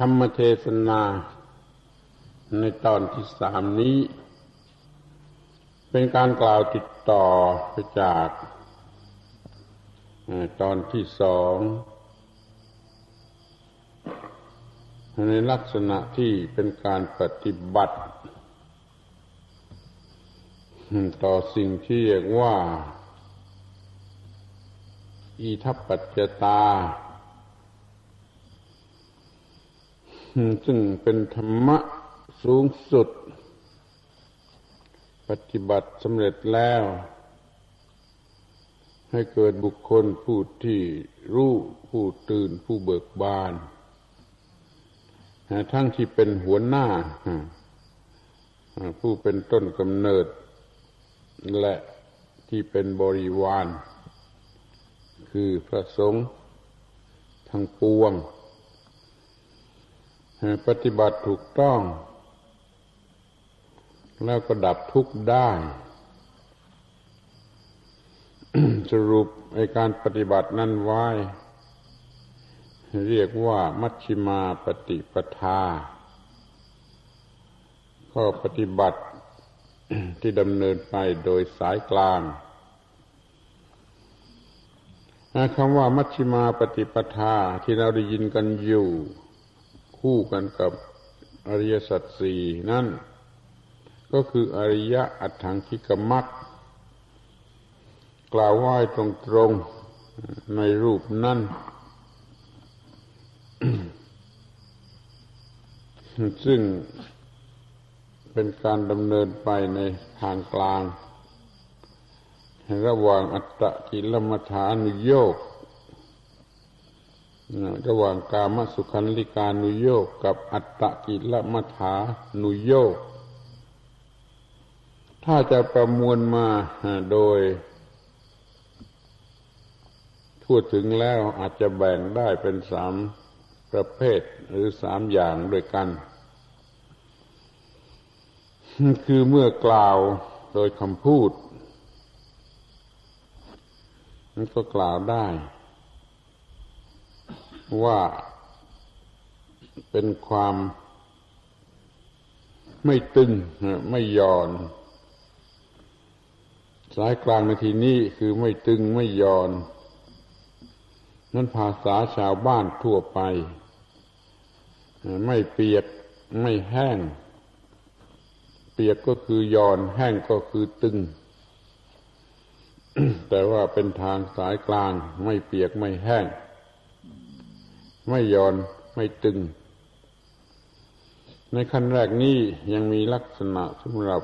ธรรมเทศนาในตอนที่สามนี้ เป็นการกล่าวติดต่อไปจากตอนที่สองในลักษณะที่เป็นการปฏิบัติ ต่อสิ่งที่เรียกว่า อีทัปปัจจตา ซึ่งเป็นธรรมะสูงสุด ปฏิบัติสำเร็จแล้ว ให้เกิดบุคคลผู้ที่รู้ผู้ตื่นผู้เบิกบานทั้งที่เป็นหัวหน้า ผู้เป็นต้นกำเนิด และที่เป็นบริวาร คือพระสงฆ์ทั้งปวง ปฏิบัติถูกต้อง แล้วก็ดับทุกข์ได้ สรุปในการปฏิบัตินั้นไว้ เรียกว่ามัชฌิมาปฏิปทาก็ปฏิบัติที่ดำเนินไปโดยสายกลางคำว่ามัชฌิมาปฏิปทาที่เราได้ยินกันอยู่ คู่กันกับอริยสัจสี่นั่น ก็คืออริยะอัตถังคิกมักกล่าวไว้ตรงๆในรูปนั่นซึ่งเป็นการดำเนินไปในทางกลาง ระหว่างอัตตะกิลมัฐานุโยก ระหว่างกามสุขันลิกานุโยกกับอัตตะกิลมัฐานุโยก ถ้าจะประมวลมาโดย ทั่วถึงแล้วอาจจะแบ่งได้เป็นสามประเภทหรือสามอย่างด้วยกัน คือเมื่อกล่าวโดยคำพูด มันก็กล่าวได้ ว่าเป็นความไม่ตึงไม่ย่อน สายกลางในที่นี้คือไม่ตึงไม่ย่อน นั่นภาษาชาวบ้านทั่วไป ไม่เปียกไม่แห้ง เปียกก็คือย่อนแห้งก็คือตึง แต่ว่าเป็นทางสายกลางไม่เปียกไม่แห้ง ไม่ย่อนไม่ตึง ในขั้นแรกนี้ยังมีลักษณะสำหรับ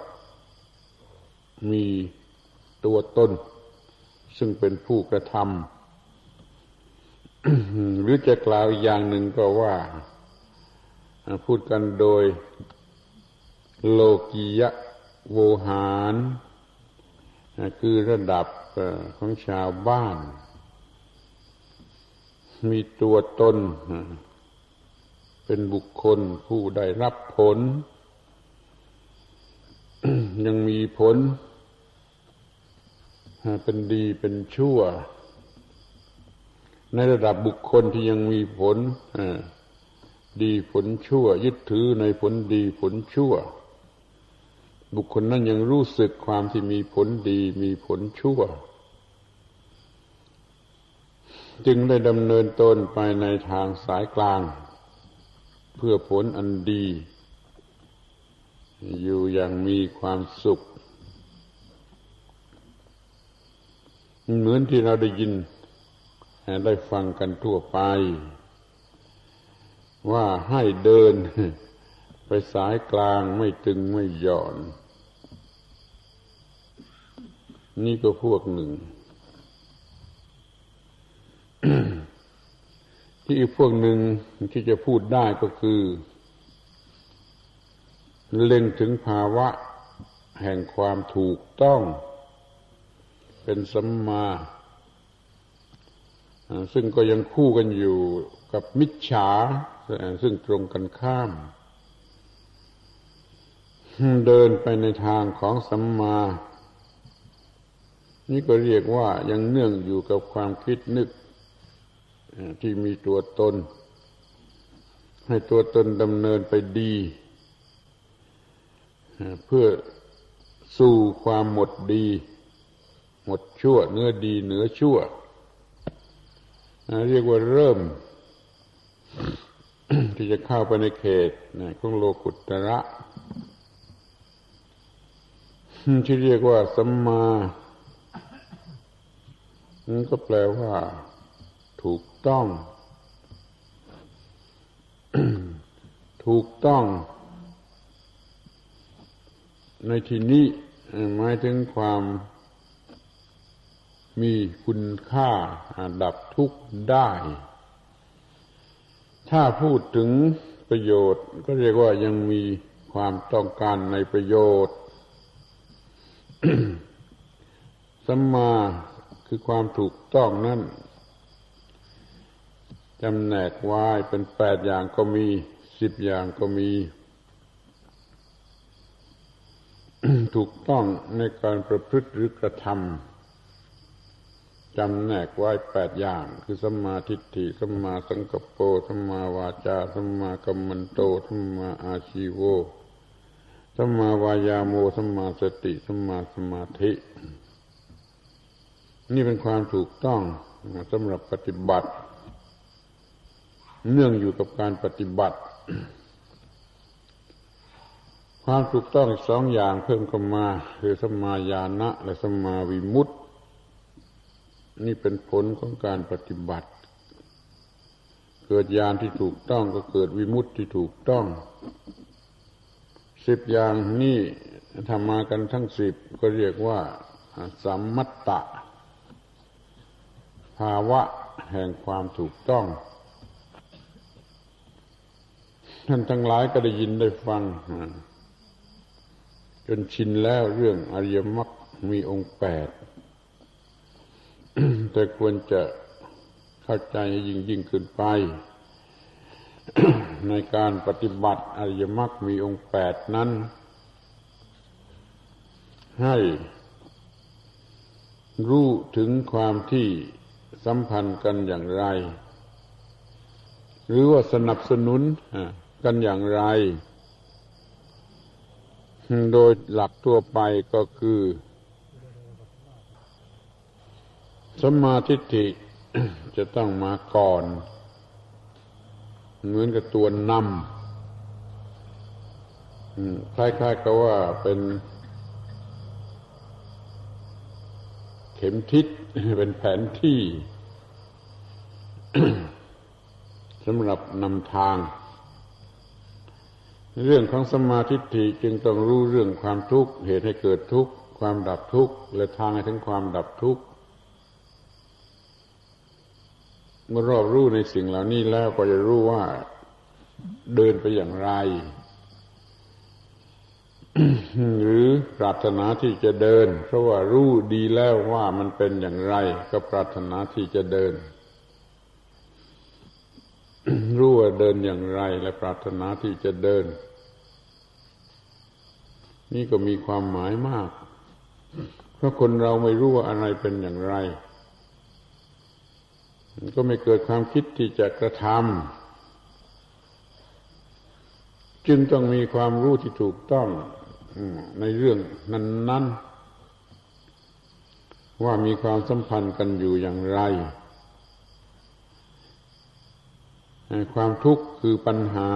มีตัวตนซึ่งเป็นผู้กระทำหรือจะกล่าวอย่างหนึ่งก็ว่า พูดกันโดยโลกียะโวหาร คือระดับของชาวบ้าน มีตัวตน เป็นบุคคลผู้ได้รับผล ยังมีผล เป็นดีเป็นชั่ว ในระดับบุคคลที่ยังมีผลดีผลชั่ว ยึดถือในผลดีผลชั่ว บุคคลนั้นยังรู้สึกความที่มีผลดีมีผลชั่ว จึงได้ดำเนินตนไปในทางสายกลาง เพื่อผลอันดี อยู่อย่างมีความสุข เหมือนที่เราได้ยิน ได้ฟังกันทั่วไป ว่าให้เดินไปสายกลางไม่ตึงไม่หย่อน นี่ก็พวกหนึ่ง ที่อีกพวกหนึ่งที่จะพูดได้ก็คือ เล็งถึงภาวะแห่งความถูกต้อง เป็นสัมมาซึ่งก็ยังคู่กันอยู่กับมิจฉา ซึ่งตรงกันข้าม เดินไปในทางของสัมมา นี่ก็เรียกว่ายังเนื่องอยู่กับความคิดนึก ที่มีตัวตน ให้ตัวตนดำเนินไปดี เพื่อสู่ความหมดดี หมดชั่ว เนื้อดีเหนือชั่ว เรียกว่าเริ่ม ที่จะเข้าไปในเขตของโลกุตระที่เรียกว่าสัมมานั่นก็แปลว่า ถูกต้อง ถูกต้อง ในที่นี้หมายถึงความมีคุณค่าดับทุกข์ได้ ถ้าพูดถึงประโยชน์ ก็เรียกว่ายังมีความต้องการในประโยชน์สัมมาคือความถูกต้องนั่น จำแนกไว้เป็นแปดอย่างก็มีสิบอย่างก็มี ถูกต้องในการประพฤติหรือกระทำจำแนกไว้แปดอย่าง คือสัมมาทิฏฐิสัมมาสังกัปโปสัมมาวาจาสัมมากัมมันโตสัมมาอาชีโวสัมมาวายาโมสัมมาสติสัมมาสมาธิ นี่เป็นความถูกต้องสำหรับปฏิบัติ เนื่องอยู่กับการปฏิบัติ ความถูกต้องอีกสองอย่างเพิ่มเข้ามาคือสมาญาณะและสมาวิมุตติ นี่เป็นผลของการปฏิบัติ เกิดญาณที่ถูกต้องก็เกิดวิมุตติที่ถูกต้องสิบอย่างนี่ทำมากันทั้งสิบก็เรียกว่าสัมมัตตะ ภาวะแห่งความถูกต้อง ท่านทั้งหลายก็ได้ยินได้ฟังจนชินแล้วเรื่องอริยมรรคมีองค์แปดแต่ควรจะเข้าใจยิ่งยิ่งขึ้นไป ในการปฏิบัติอริยมรรคมีองค์แปดนั้น ให้รู้ถึงความที่สัมพันธ์กันอย่างไร หรือว่าสนับสนุน กันอย่างไร โดยหลักทั่วไปก็คือสมาธิิจะต้องมาก่อน เหมือนกับตัวนำคล้ายๆกับว่าเป็น เข็มทิศเป็นแผนที่สำหรับนำทาง เรื่องของสมาธิิจึงต้องรู้เรื่องความทุกข์เหตุให้เกิดทุกข์ความดับทุกข์และทางให้ถึงความดับทุกข์เมื่อรอบรู้ในสิ่งเหล่านี้แล้วก็จะรู้ว่าเดินไปอย่างไร หรือปรารถนาที่จะเดิน เพราะว่ารู้ดีแล้วว่ามันเป็นอย่างไร ก็ปรารถนาที่จะเดิน รู้ว่าเดินอย่างไรและปรารถนาที่จะเดิน นี่ก็มีความหมายมาก เพราะคนเราไม่รู้ว่าอะไรเป็นอย่างไรก็ไม่เกิดความคิดที่จะกระทำจึงต้องมีความรู้ที่ถูกต้องในเรื่องนั้น ๆ ว่ามีความสัมพันธ์กันอยู่อย่างไร ความทุกข์คือปัญหา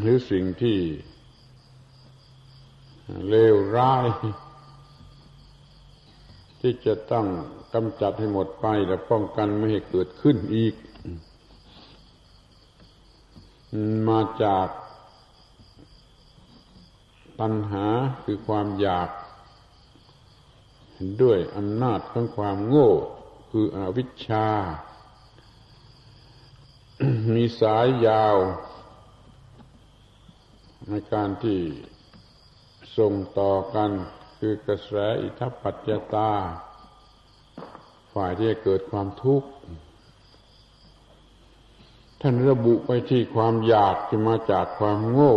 หรือสิ่งที่เลวร้าย ที่จะต้องกำจัดให้หมดไปและป้องกันไม่ให้เกิดขึ้นอีก มาจากปัญหาคือความอยาก ด้วยอำนาจของความโง่ คืออวิชชา มีสายยาว ในการที่ส่งต่อกันคือกระแสอิทัปปัจจตา ฝ่ายที่เกิดความทุกข์ ท่านระบุไปที่ความอยากที่มาจากความโง่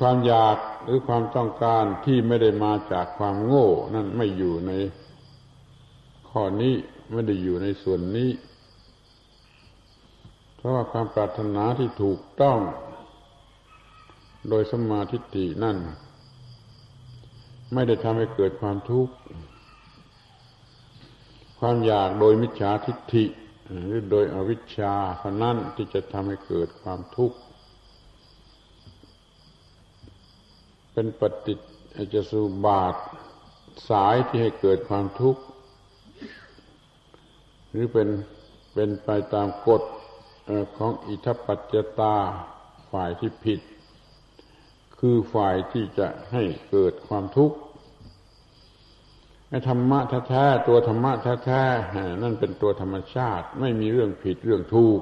ความอยากหรือความต้องการที่ไม่ได้มาจากความโง่ นั่นไม่อยู่ในขข้อนี้ ไม่ได้อยู่ในส่วนนี้ เพราะว่าความปรารถนาที่ถูกต้อง โดยสมาทิฏินั่น ไม่ได้ทำให้เกิดความทุกข์ ความอยากโดยมิจฉาทิฏฐิหรือโดยอวิชชาเท่านั้นที่จะทำให้เกิดความทุกข์ เป็นปฏิจจสุบาทสายที่ให้เกิดความทุกข์ หรือเป็นเป็นไปตามกฎของอิทัปปัจจตาฝ่ายที่ผิด คือฝ่ายที่จะให้เกิดความทุกข์ไอธรรมะแท้ๆตัวธรรมะแท้ๆนั่นเป็นตัวธรรมชาติ ไม่มีเรื่องผิดเรื่องถูก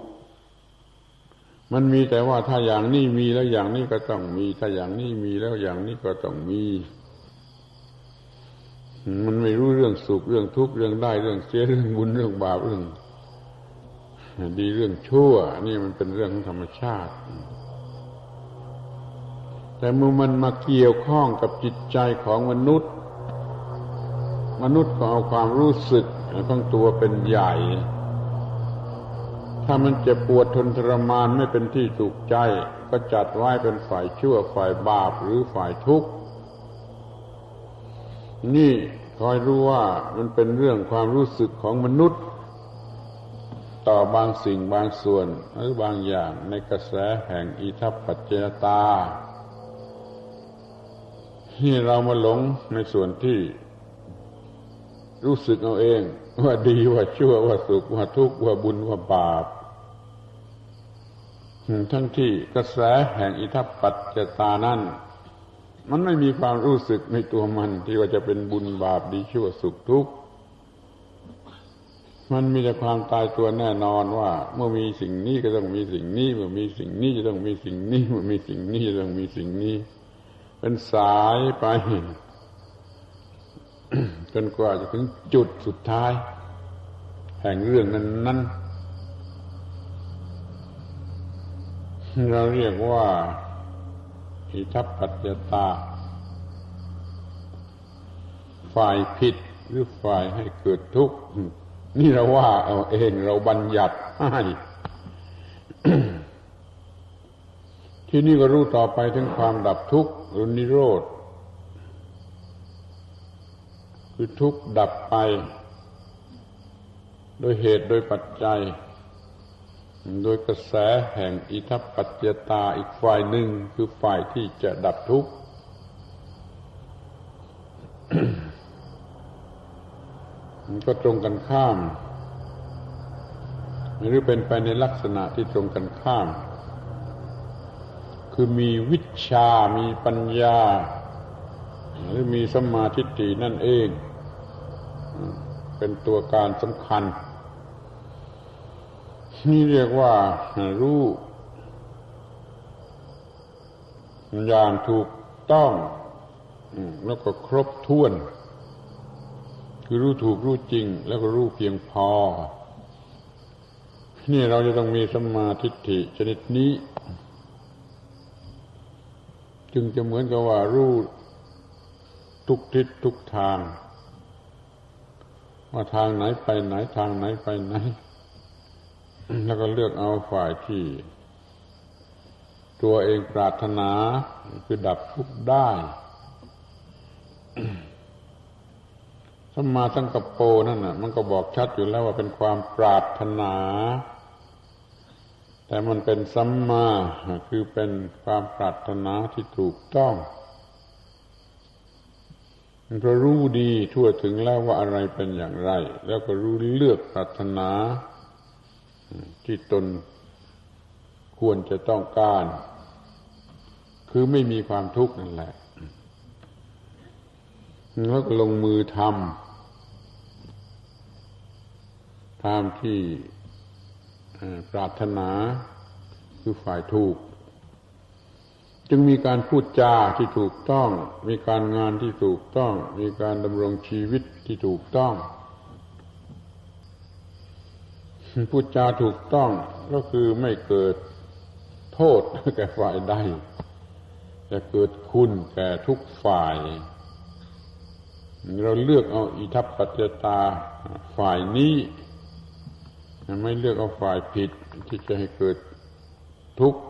มันมีแต่ว่าถ้าอย่างนี้มีแล้วอย่างนี้ก็ต้องมี ถ้าอย่างนี้มีแล้วอย่างนี้ก็ต้องมี มันไม่รู้เรื่องสุขเรื่องทุกข์เรื่องได้เรื่องเสียเรื่องบุญเรื่องบาปเรื่องดีเรื่องชั่ว นี่มันเป็นเรื่องของธรรมชาติ แต่เมื่อมันมาเกี่ยวข้องกับจิตใจของมนุษย์ มนุษย์ก็เอาความรู้สึกของตัวเป็นใหญ่ ถ้ามันเจ็บปวดทนทรมานไม่เป็นที่ถูกใจ ก็จัดไว้เป็นฝ่ายชั่วฝ่ายบาปหรือฝ่ายทุกข์ นี่คอยรู้ว่ามันเป็นเรื่องความรู้สึกของมนุษย์ ต่อบางสิ่งบางส่วนหรือบางอย่างในกระแสแห่งอิทัปปัจเจตาที่เรามาหลงในส่วนที่ รู้สึกเอาเอง ว่าดีว่าชั่วว่าสุขว่าทุกข์ว่าบุญว่าบาปทั้งที่กระแสแห่งอิทัปปัจเจตานั้น มันไม่มีความรู้สึกในตัวมัน ที่ว่าจะเป็นบุญบาปดีชั่วสุขทุกข์มันมีแต่ความตายตัวแน่นอนว่า เมื่อมีสิ่งนี้ก็ต้องมีสิ่งนี้ เมื่อมีสิ่งนี้จะต้องมีสิ่งนี้ เมื่อมีสิ่งนี้จะต้องมีสิ่งนี้ เป็นสายไปจนกว่าจะถึงจุดสุดท้าย แห่งเรื่องนั้นนั้นเราเรียกว่า อิทัปปัจจตา ฝ่ายผิดหรือฝ่ายให้เกิดทุกข์ นี่เราว่าเอาเองเราบัญญัติให้ที่นี่ก็รู้ต่อไปถึงความดับทุกข์หรือนิโรธ คือทุกข์ดับไป โดยเหตุโดยปัจจัย โดยกระแสแห่งอิทัปปัจจตาอีกฝ่ายหนึ่งคือฝ่ายที่จะดับทุกข์ มันก็ตรงกันข้าม หรือเป็นไปในลักษณะที่ตรงกันข้าม คือมีวิชา มีปัญญา หรือมีสมาธินั่นเอง เป็นตัวการสำคัญ นี่เรียกว่ารู้อย่างถูกต้องแล้วก็ครบถ้วน คือรู้ถูกรู้จริง แล้วก็รู้เพียงพอ นี่เราจะต้องมีสมาธิฐิชนิดนี้ จึงจะเหมือนกับว่ารู้ทุกทิศทุกทาง ว่าทางไหนไปไหนทางไหนไปไหน แล้วก็เลือกเอาฝ่ายที่ ตัวเองปรารถนาคือดับทุกข์ได้สมมาสังกปโปนั่นน่ะ มันก็บอกชัดอยู่แล้วว่าเป็นความปรารถนา แต่มันเป็นสัมมาคือเป็นความปรารถนาที่ถูกต้องเพราะรู้ดีทั่วถึงแล้วว่าอะไรเป็นอย่างไร แล้วก็รู้เลือกปรารถนา ที่ตนควรจะต้องการ คือไม่มีความทุกข์นั่นแหละแล้วลงมือทำตามที่ปรารถนาคือฝ่ายถูก จึงมีการพูดจาที่ถูกต้อง มีการงานที่ถูกต้อง มีการดำรงชีวิตที่ถูกต้อง พูดจาถูกต้องก็คือไม่เกิดโทษแก่ฝ่ายใดจะเกิดคุณแก่ทุกฝ่าย เราเลือกเอาอิทัปปัจจตาฝ่ายนี้ ไม่เลือกเอาฝ่ายผิดที่จะให้เกิดทุกข์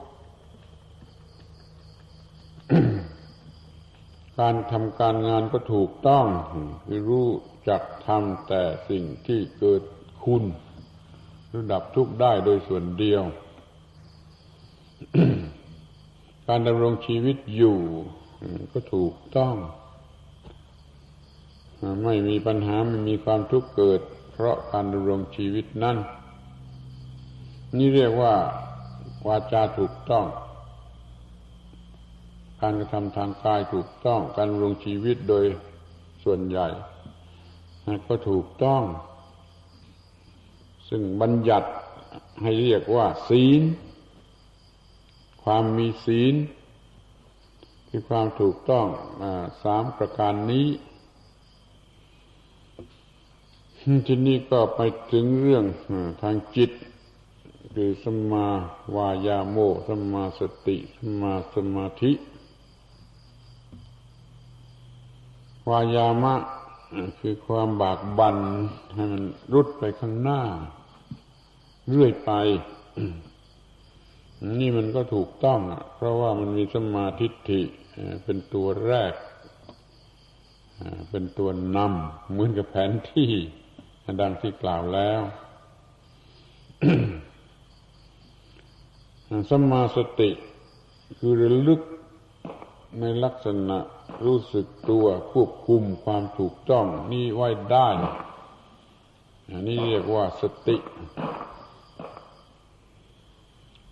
การทำการงานก็ถูกต้องคือรู้จักทำแต่สิ่งที่เกิดคุณ ระดับทุกข์ได้โดยส่วนเดียว การดำรงชีวิตอยู่ ก็ถูกต้อง ไม่มีปัญหาไม่มีความทุกข์เกิด เพราะการดำรงชีวิตนั้นนี่เรียกว่า วาจาถูกต้อง การกระทำทางกายถูกต้อง การดำรงชีวิตโดยส่วนใหญ่ก็ถูกต้อง ซึ่งบัญญัติให้เรียกว่า ศีล ความมีศีลคือความถูกต้องอสามประการนี้ ที่นี้ก็ไปถึงเรื่องทางจิต คือสมาวายาโมสมาสติสมาสมาธิ วายามะคือความบากบันให้มันรุดไปข้างหน้า เรื่อยไป นี่มันก็ถูกต้อง เพราะว่ามันมีสมาธิิเป็นตัวแรก เป็นตัวนำเหมือนกับแผนที่ดังที่กล่าวแล้วสมาสติ คือระลึกในลักษณะรู้สึกตัวควบคุมความถูกต้อง นี่ไว้ได้นนี้เรียกว่าสติ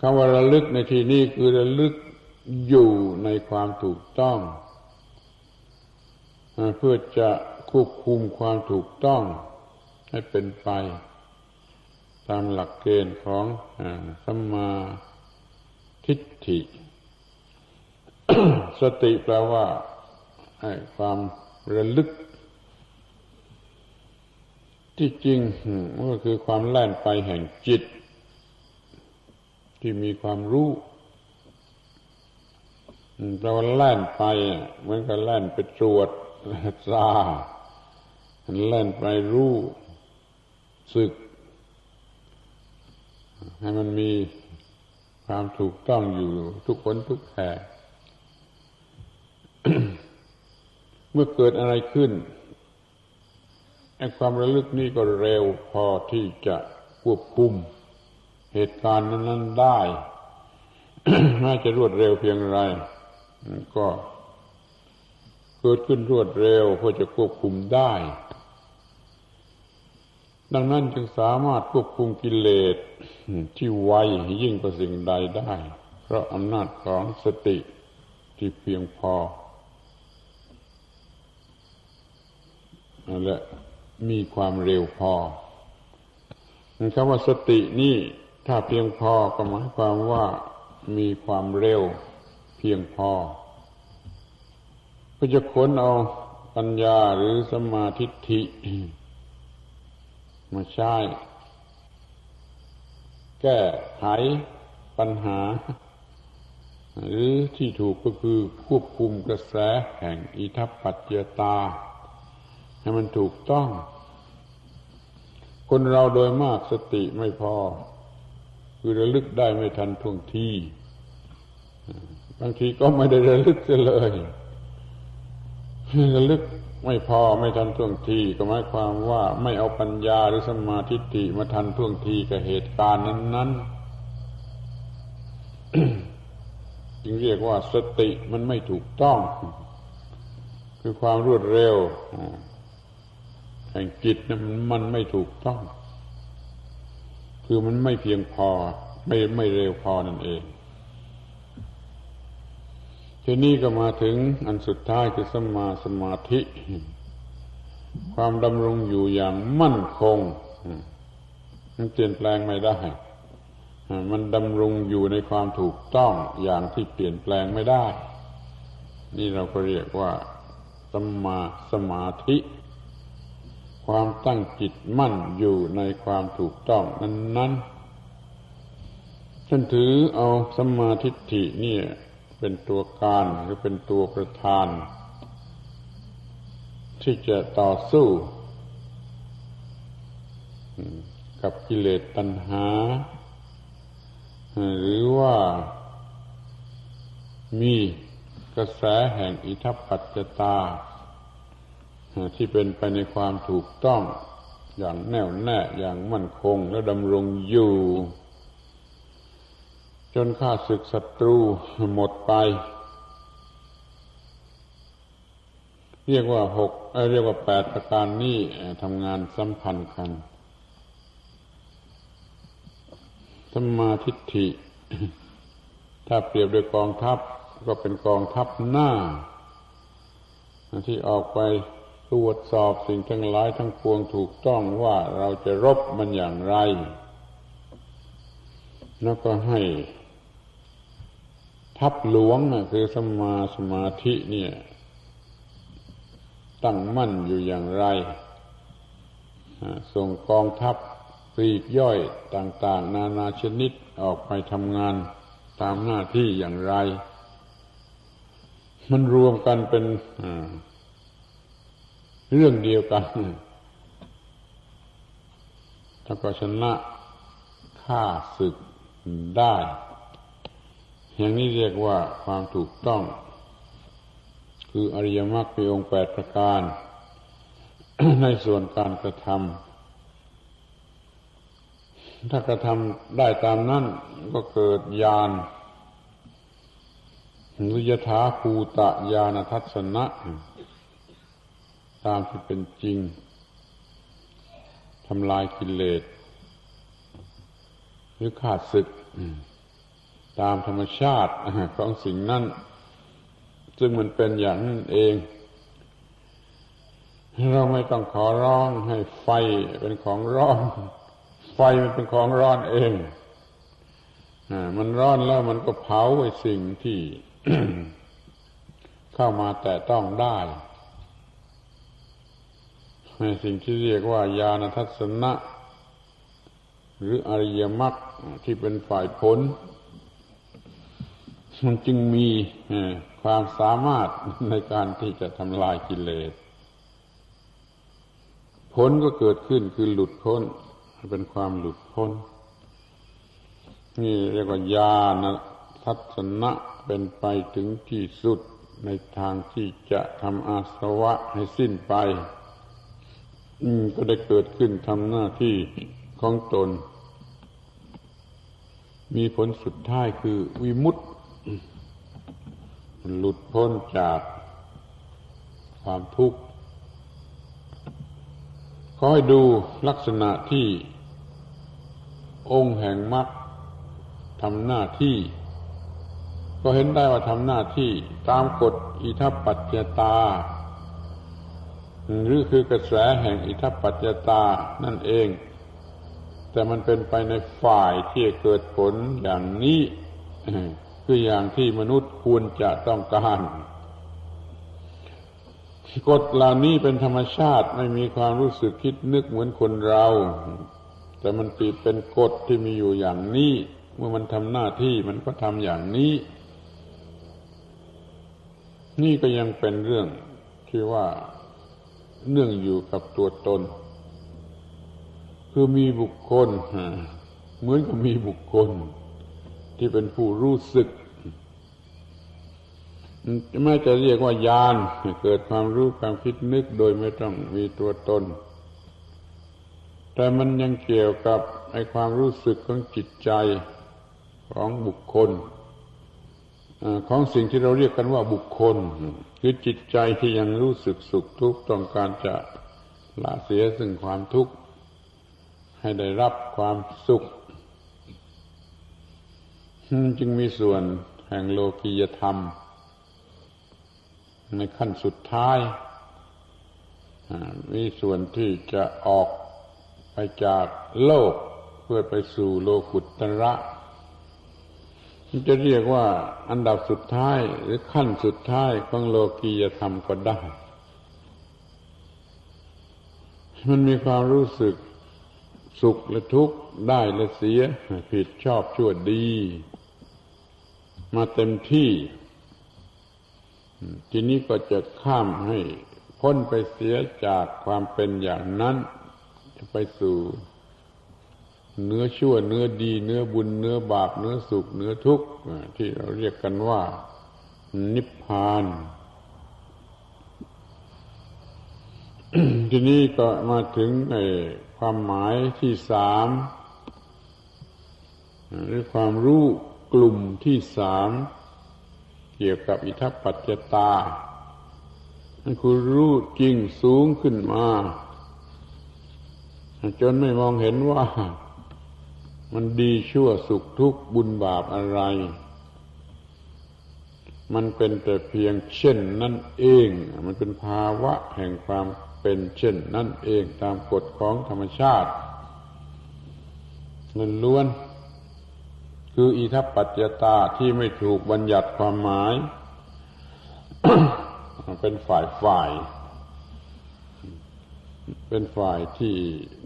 คำว่าระลึกในที่นี้คือระลึกอยู่ในความถูกต้อง เพื่อจะควบคุมความถูกต้องให้เป็นไป ตามหลักเกณฑ์ของสัมมาทิฏฐิ สติแปลว่าความระลึก ที่จริงมันก็คือความแล่นไปแห่งจิต ที่มีความรู้แปลว่าแล่นไปเหมือนกับแล่นไปตรวจซาแล่นไปรู้สึก ให้มันมีความถูกต้องอยู่ทุกคนทุกแห่งเมื่อเกิดอะไรขึ้นไอ้ความระลึกนี้ก็เร็วพอที่จะควบคุม เหตุการณ์นั้นๆได้น่าจะรวดเร็วเพียงไรก็เกิดขึ้นรวดเร็วเพื่อจะควบคุมได้ ดังนั้นจึงสามารถควบคุมกิเลสที่ไวยิ่งกว่าสิ่งใดได้ เพราะอำนาจของสติที่เพียงพอและมีความเร็วพอคำว่าสตินี่ ถ้าเพียงพอก็หมายความว่ามีความเร็วเพียงพอก็จะค้นเอาปัญญาหรือสมาธิิมาใช้แก้ไขปัญหา หรือที่ถูกก็คือควบคุมกระแสแห่งอิทัปปัจจตา ให้มันถูกต้อง คนเราโดยมากสติไม่พอ คือระลึกได้ไม่ทันท่วงทีบางทีก็ไม่ได้ระลึกเลยระลึกไม่พอไม่ทันท่วงที ก็หมายความว่าไม่เอาปัญญาหรือสมาธิิมาทันท่วงทีกับเหตุการณ์นั้นๆจึงเรียกว่าสติมันไม่ถูกต้อง คือความรวดเร็วแห่งจิตมันไม่ถูกต้อง คือมันไม่เพียงพอ ไม่ไม่เร็วพอนั่นเอง ทีนี้ก็มาถึงอันสุดท้ายคือสมาสมาธิ ความดำรงอยู่อย่างมั่นคง มันเปลี่ยนแปลงไม่ได้ มันดำรงอยู่ในความถูกต้องอย่างที่เปลี่ยนแปลงไม่ได้ นี่เราก็เรียกว่าสมาสมาธิ ความตั้งจิตมั่นอยู่ในความถูกต้องนั้นๆท่านถือเอาสมาธิินี่เป็นตัวการหรือเป็นตัวประธาน ที่จะต่อสู้ กับกิเลสตัณหา หรือว่ามีกระแสแห่งอิทัปปัจจตา ที่เป็นไปในความถูกต้องอย่างแน่วแน่อย่างมั่นคงและดำรงอยู่ จนข้าศึกศัตรูหมดไป เรียกว่าหกเรียกว่าแปดประการนี้ทำงานสัมพันธ์กันสมาทิฏฐิ ถ้าเปรียบด้วยกองทัพก็เป็นกองทัพหน้า ที่ออกไป ตรวจสอบสิ่งทั้งหลายทั้งปวงถูกต้องว่าเราจะรบมันอย่างไร แล้วก็ให้ ทัพหลวงนะคือสมาสมาธิเนี่ย ตั้งมั่นอยู่อย่างไร ส่งกองทัพปลีกย่อยต่าง ๆ นานาชนิดออกไปทำงานตามหน้าที่อย่างไร มันรวมกันเป็น เรื่องเดียวกันแล้วก็ชนะฆ่าศึกได้ อย่างนี้เรียกว่าความถูกต้อง คืออริยมรรคมีองค์แปดประการ ในส่วนการกระทำถ้ากระทำได้ตามนั้นก็เกิดญาณหรือยถาภูตะญาณทัศนะ ตามที่เป็นจริงทำลายกิเลสหรือขาดศึก ตามธรรมชาติของสิ่งนั้น ซึ่งมันเป็นอย่างนั้นเอง เราไม่ต้องขอร้องให้ไฟเป็นของร้อน ไฟมันเป็นของร้อนเองมันร้อนแล้วมันก็เผาไอ้สิ่งที่ เข้ามาแต่ต้องได้ ในสิ่งที่เรียกว่าญาณทัศนะ หรืออริยมรรคที่เป็นฝ่ายผล มันจึงมีความสามารถในการที่จะทำลายกิเลสผลก็เกิดขึ้นคือหลุดพ้น เป็นความหลุดพ้น นี่เรียกว่าญาณทัศนะเป็นไปถึงที่สุดในทางที่จะทำอาสวะให้สิ้นไป ก็ได้เกิดขึ้นทำหน้าที่ของตน มีผลสุดท้ายคือวิมุตติหลุดพ้นจากความทุกข์ขอให้ดูลักษณะที่องค์แห่งมรรคทำหน้าที่ ก็เห็นได้ว่าทำหน้าที่ตามกฎอิทัปปัจจตา หรือคือกระแสแห่งอิทัปปัจจตานั่นเอง แต่มันเป็นไปในฝ่ายที่เกิดผลอย่างนี้ คืออย่างที่มนุษย์ควรจะต้องการกฎเหล่านี้เป็นธรรมชาติไม่มีความรู้สึกคิดนึกเหมือนคนเรา แต่มันปีเป็นกฎที่มีอยู่อย่างนี้ เมื่อมันทำหน้าที่มันก็ทำอย่างนี้ นี่ก็ยังเป็นเรื่องที่ว่า เนื่องอยู่กับตัวตน คือมีบุคคลเหมือนกับมีบุคคล ที่เป็นผู้รู้สึกไม่จะเรียกว่ายานเกิดความรู้ความคิดนึกโดยไม่ต้องมีตัวตน แต่มันยังเกี่ยวกับไอความรู้สึกของจิตใจของบุคคลของสิ่งที่เราเรียกกันว่าบุคคล คือจิตใจที่ยังรู้สึกสุขทุกข์ต้องการจะละเสียซึ่งความทุกข์ให้ได้รับความสุข จึงมีส่วนแห่งโลกียธรรม ในขั้นสุดท้าย มีส่วนที่จะออกไปจากโลกเพื่อไปสู่โลกุตตระ จะเรียกว่าอันดับสุดท้ายหรือขั้นสุดท้ายของโลกียธรรมก็ได้ มันมีความรู้สึกสุขและทุกข์ได้และเสีย ผิดชอบชั่วดี มาเต็มที่ ทีนี้ก็จะข้ามให้พ้นไปเสียจากความเป็นอย่างนั้น จะไปสู่ เนื้อชั่วเนื้อดี เนื้อบุญ เนื้อบาป เนื้อสุข เนื้อทุกข์ที่เราเรียกกันว่า นิพพาน ทีนี้ก็มาถึงไอ้ความหมายที่สามหรือความรู้กลุ่มที่สามเกี่ยวกับอิทัปปัจจตานั่นคือรู้จริงสูงขึ้นมา จนไม่มองเห็นว่า มันดีชั่วสุขทุกข์บุญบาปอะไร มันเป็นแต่เพียงเช่นนั่นเอง มันเป็นภาวะแห่งความเป็นเช่นนั่นเองตามกฎของธรรมชาตินันล้วน คืออิทัปปัจจตาที่ไม่ถูกบัญญัติความหมาย เป็นฝ่ายฝ่าย เป็นฝ่ายที่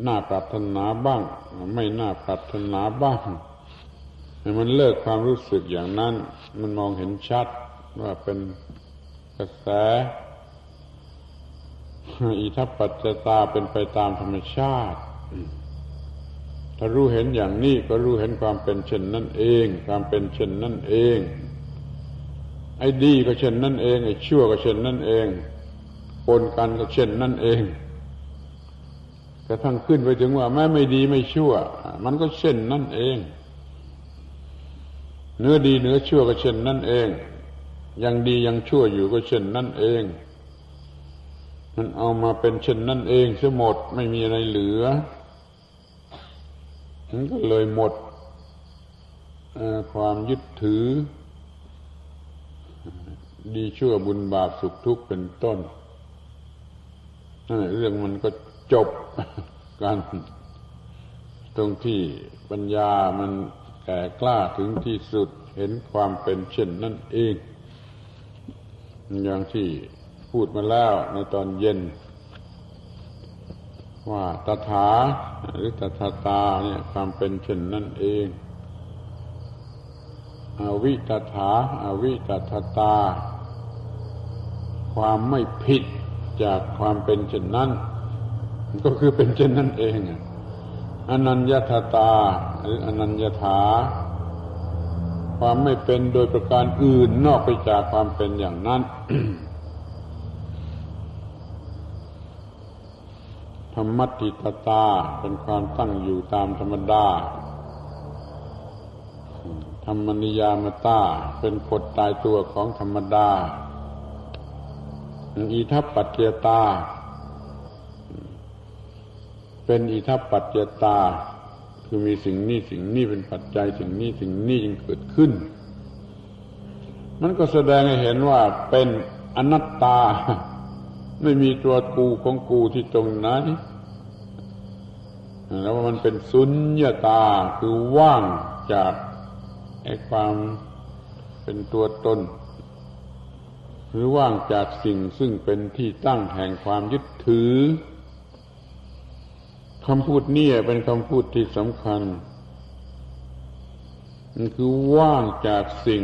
น่าปรารถนาบ้าง ไม่น่าปรารถนาบ้างมันเลิกความรู้สึกอย่างนั้น มันมองเห็นชัดว่าเป็นกระแส อิทัปปัจจตาเป็นไปตามธรรมชาติ ถ้ารู้เห็นอย่างนี้ก็รู้เห็นความเป็นเช่นนั่นเอง ความเป็นเช่นนั่นเอง ไอ้ดีก็เช่นนั่นเอง ไอ้ชั่วก็เช่นนั่นเองปนกันก็เช่นนั่นเอง กระทั่งขึ้นไปถึงว่าแม้ไม่ดีไม่ชั่ว มันก็เช่นนั่นเอง เนื้อดีเนื้อชั่วก็เช่นนั่นเอง ยังดียังชั่วอยู่ก็เช่นนั่นเอง มันเอามาเป็นเช่นนั่นเองเสียหมดไม่มีอะไรเหลือมันก็เลยหมดความยึดถือ ดีชั่วบุญบาปสุขทุกข์เป็นต้นนั่นเรื่องมันก็ จบกันตรงที่ปัญญามันแก่กล้าถึงที่สุดเห็นความเป็นเช่นนั่นเอง อย่างที่พูดมาแล้วในตอนเย็น ว่าตถาหรือตถาตาเนี่ยความเป็นเช่นนั่นเองอวิตถาอาวิตถาตา ความไม่ผิดจากความเป็นเช่นนั้น ก็คือเป็นเช่นนั้นเองอนัญญาตาหรืออนัญญาถา ความไม่เป็นโดยประการอื่นนอกไปจากความเป็นอย่างนั้นธรรมติตตาเป็นความตั้งอยู่ตามธรรมดา ธรรมนิยามตาเป็นกฎตายตัวของธรรมดา อิทัปปัจเจตา เป็นอิทัปปัจเจตา คือมีสิ่งนี้สิ่งนี้เป็นปัจจัยสิ่งนี้สิ่งนี้จึงเกิดขึ้น มันก็แสดงให้เห็นว่าเป็นอนัตตา ไม่มีตัวกูของกูที่ตรงไหนแล้วมันเป็นสุญญาตาคือว่างจากไอ้ความเป็นตัวตน หรือว่างจากสิ่งซึ่งเป็นที่ตั้งแห่งความยึดถือ คำพูดนี้เป็นคำพูดที่สำคัญ มันคือว่างจากสิ่ง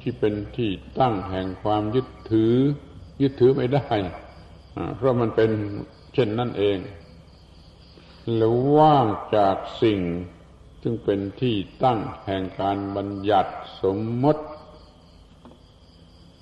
ที่เป็นที่ตั้งแห่งความยึดถือ ยึดถือไม่ได้ เพราะมันเป็นเช่นนั่นเอง แล้วว่างจากสิ่ง ซึ่งเป็นที่ตั้งแห่งการบัญญัติสมมติ